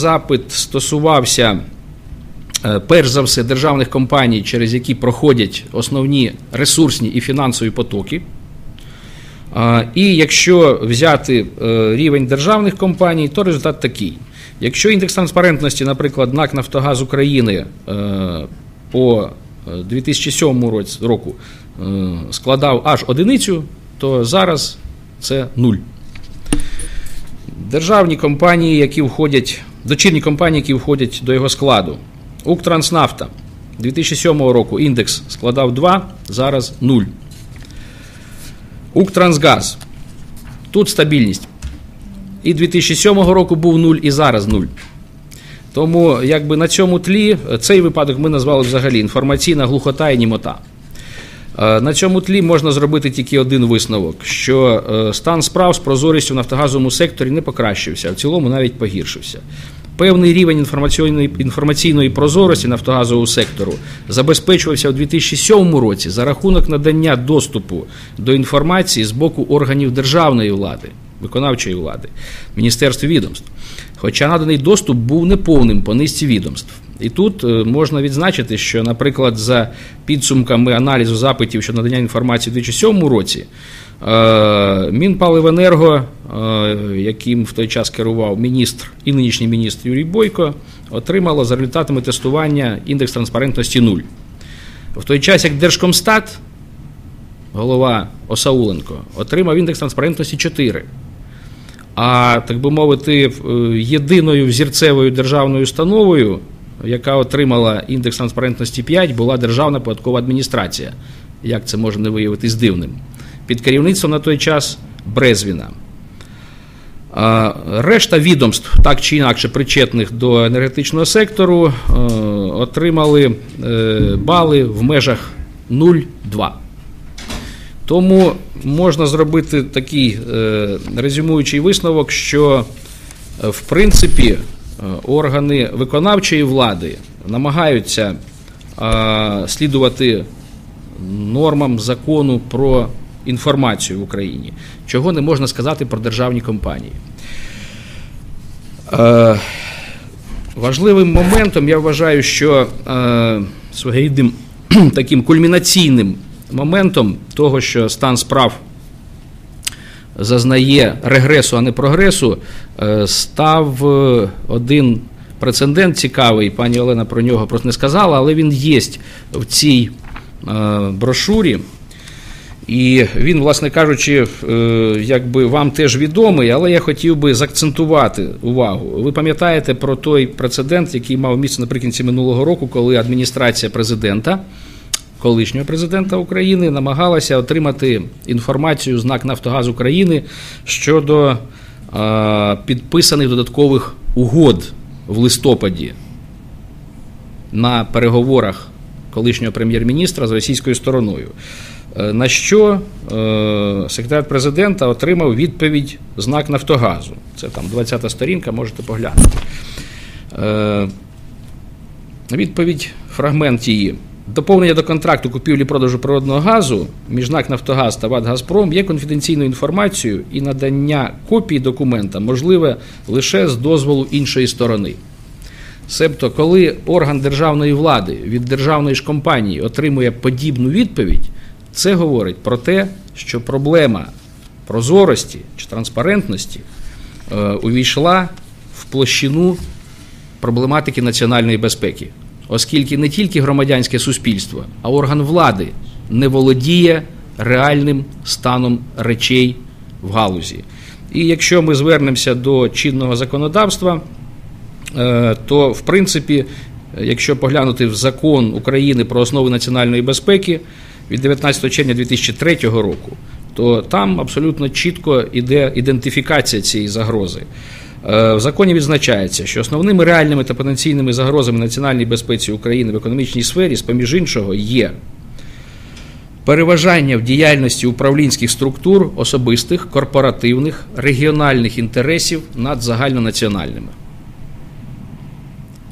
Запит стосувався е, перш за все державних компаній, через які проходять основні ресурсні і фінансові потоки. І якщо взяти е, рівень державних компаній, то результат такий. Якщо індекс транспарентності, наприклад, НАК Нафтогаз України е, по 2007 року складав аж одиницю, то зараз це нуль. Державні компанії, які входять дочірні компанії, які входять до його складу. Укртранснафта 2007 року індекс складав 2, зараз 0. Укртрансгаз. Тут стабільність. І 2007 року був 0, і зараз 0. Тому якби на цьому тлі цей випадок ми назвали взагалі інформаційна глухота і німота. Е, на цьому тлі можна зробити тільки один висновок: що е, стан справ з прозорістю в нафтогазовому секторі не покращився, а в цілому навіть погіршився. Певний рівень інформаційної інформаційної прозорості нафтогазового сектору забезпечувався у 2007 році за рахунок надання доступу до інформації з боку органів державної влади, виконавчої влади, міністерств відомств. Хоча наданий доступ був неповним по низці відомств. І тут е, можна відзначити, що, наприклад, за підсумками аналізу запитів щодо надання інформації у 2007 році, е, Мінпаливенерго, е, яким в той час керував міністр і нинішній міністр Юрій Бойко, отримало за результатами тестування індекс транспарентності 0. В той час, як Держкомстат, голова Осауленко, отримав індекс транспарентності 4. А так би мовити, єдиною взірцевою державною установою яка отримала індекс транспарентності 5, була Державна податкова адміністрація. Як це може не виявитись дивним? Під керівництвом на той час Брезвіна. Решта відомств, так чи інакше причетних до енергетичного сектору, е, отримали е, бали в межах 0,2. Тому можна зробити такий е, резюмуючий висновок, що в принципі Е, органи виконавчої влади намагаються е, слідувати нормам закону про інформацію в Україні, чого не можна сказати про державні компанії. Е, важливим моментом я вважаю, що своєрідним таким кульмінаційним моментом того, що стан справ зазнає регресу, а не прогресу, е, став е, один прецедент цікавий. Пані Олена про нього просто не сказала, але він є в цій е, брошурі. І він, власне кажучи, якби вам теж відомий, але я хотів би закцентувати увагу. Ви пам'ятаєте про той прецедент, який мав місце наприкінці минулого року, коли адміністрація президента колишнього президента України намагалася отримати інформацію з НАК Нафтогаз України щодо е, підписаних додаткових угод в листопаді на переговорах колишнього прем'єр-міністра з російською стороною. Е, на що е, секретар президента отримав відповідь знак Нафтогазу. Це там 20-та сторінка, можете поглянути. Відповідь фрагмент її. Доповнення до контракту купівлі-продажу природного газу між НАК «Нафтогаз» та ВАД «Газпром» є конфіденційною інформацією і надання копії документа можливе лише з дозволу іншої сторони. Себто, коли орган державної влади від державної ж компанії отримує подібну відповідь, це говорить про те, що проблема прозорості чи транспарентності е, увійшла в площину проблематики національної безпеки оскільки не тільки громадянське суспільство, а орган влади не володіє реальним станом речей в галузі. І якщо ми звернемося до чинного законодавства, е, то в принципі, якщо поглянути в закон України про основи національної безпеки від 19 червня 2003 року, то там абсолютно чітко йде ідентифікація цієї загрози. Е, в законі відзначається, що основними реальними та потенційними загрозами національній безпеці України в економічній сфері, з поміж іншого, є переважання в діяльності управлінських структур особистих, корпоративних, регіональних інтересів над загальнонаціональними.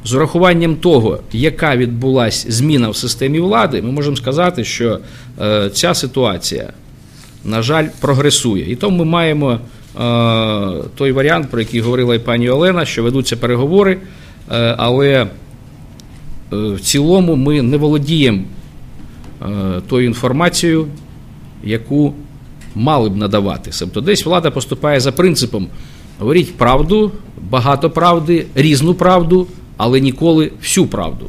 З урахуванням того, яка відбулася зміна в системі влади, ми можемо сказати, що е, ця ситуація, на жаль, прогресує. І тому ми маємо той варіант, про який говорила і пані Олена, що ведуться переговори, але в цілому ми не володіємо тою інформацією, яку мали б надавати. Тобто десь влада поступає за принципом: говоріть правду, багато правди, різну правду, але ніколи всю правду.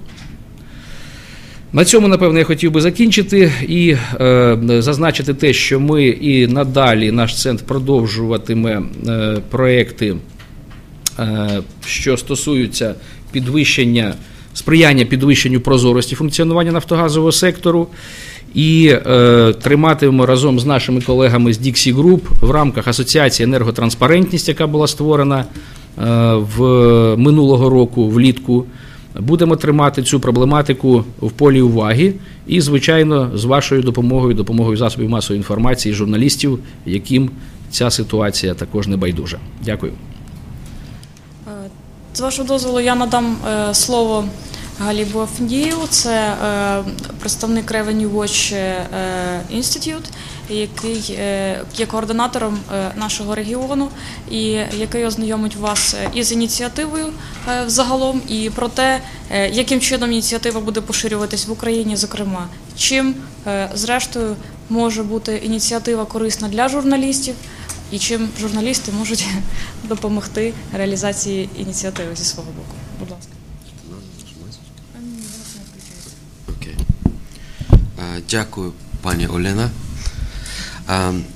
На цьому, напевно, я хотів би закінчити і е, зазначити те, що ми і надалі наш центр продовжуватиме е, проекти, е, що стосуються підвищення, сприяння підвищенню прозорості функціонування нафтогазового сектору. І е, триматимемо разом з нашими колегами з Dixie Group в рамках Асоціації енерготранспарентність, яка була створена е, в минулого року влітку. Будемо тримати цю проблематику в полі уваги і, звичайно, з вашою допомогою, допомогою засобів масової інформації, журналістів, яким ця ситуація також не байдужа. Дякую. Е, з вашого дозволу я надам е, слово Галі Буафндієву. Це е, представник Revenue Watch Institute, який є координатором нашого регіону, і який ознайомить вас із ініціативою взагалом, і про те, яким чином ініціатива буде поширюватись в Україні, зокрема, чим зрештою може бути ініціатива корисна для журналістів. І чим журналісти можуть допомогти реалізації ініціативи зі свого боку? Будь ласка. Дякую, пані Олена.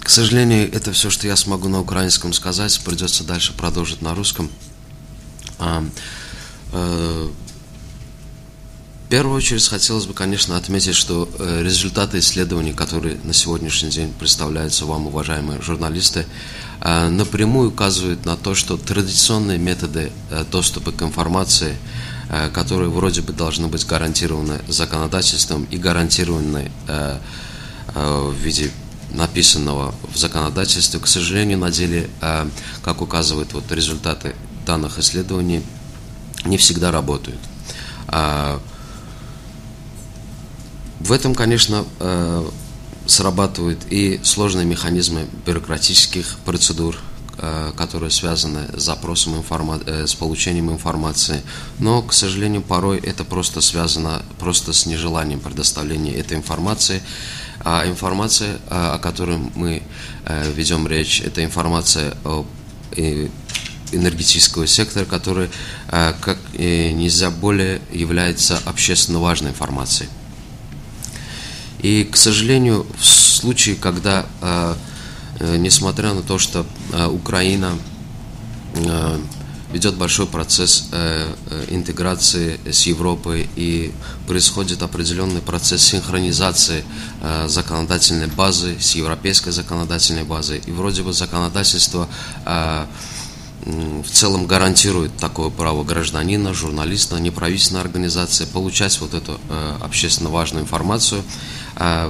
К сожалению, это все, что я смогу на украинском сказать. Придется дальше продолжить на русском. Э, в первую очередь хотелось бы, конечно, отметить, что э, результаты исследований, которые на сегодняшний день представляются вам, уважаемые журналисты, э, напрямую указывают на то, что традиционные методы доступа к информации – которые вроде бы должны быть гарантированы законодательством и гарантированы э, э, в виде написанного в законодательстве, к сожалению, на деле, как указывают вот результаты данных исследований, не всегда работают. В этом, конечно, срабатывают и сложные механизмы бюрократических процедур, Э, которые связаны с запросом информации, э, с получением информации. Но, к сожалению, порой это просто связано просто с нежеланием предоставления этой информации. А информация, о которой мы э, ведем речь, это информация о энергетического сектора, который как нельзя более является общественно важной информацией. И, к сожалению, в случае, когда Э, несмотря на то, что э, Украина э, ведет большой процесс интеграции с Европой и происходит определенный процесс синхронизации законодательной базы с европейской законодательной базой. И вроде бы законодательство в целом гарантирует такое право гражданина, журналиста, неправительственной организации получать вот эту общественно важную информацию –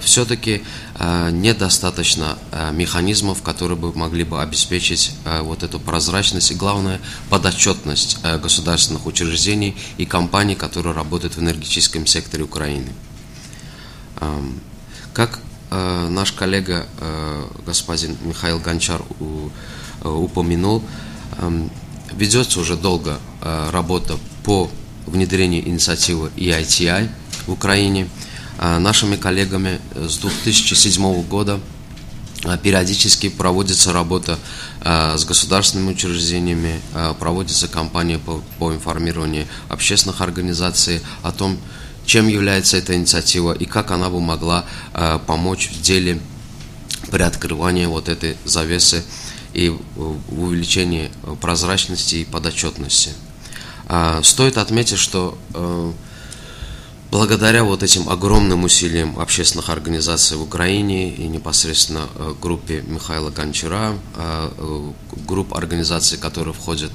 все-таки а, недостаточно а, механизмов, которые бы могли бы обеспечить вот эту прозрачность и, главное, подотчетность государственных учреждений и компаний, которые работают в энергетическом секторе Украины. Как наш коллега господин Михаил Гончар упомянул, ведется уже долго работа по внедрению инициативы EITI в Украине – а, нашими коллегами с 2007 года а, периодически проводится работа а, с государственными учреждениями, проводится кампания по, по информированию общественных организаций о том, чем является эта инициатива и как она бы могла помочь в деле приоткрывания вот этой завесы и в увеличении прозрачности и подотчетности. Стоит отметить, что э, Благодаря вот этим огромным усилиям общественных организаций в Украине и непосредственно э, группе Михаила Гончара, э, э, групп организаций, которые входят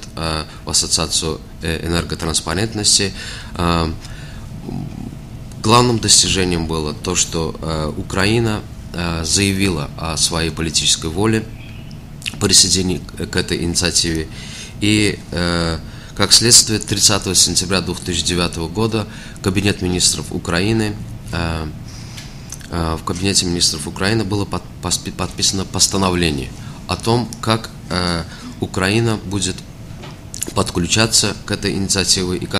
в Ассоциацию энерготранспарентности, главным достижением было то, что Украина заявила о своей политической воле присоединить к этой инициативе. И как следствие, 30 сентября 2009 года Кабинет министров Украины э, э, в Кабинете министров Украины было подписано постановление о том, как э, Украина будет подключаться к этой инициативе и как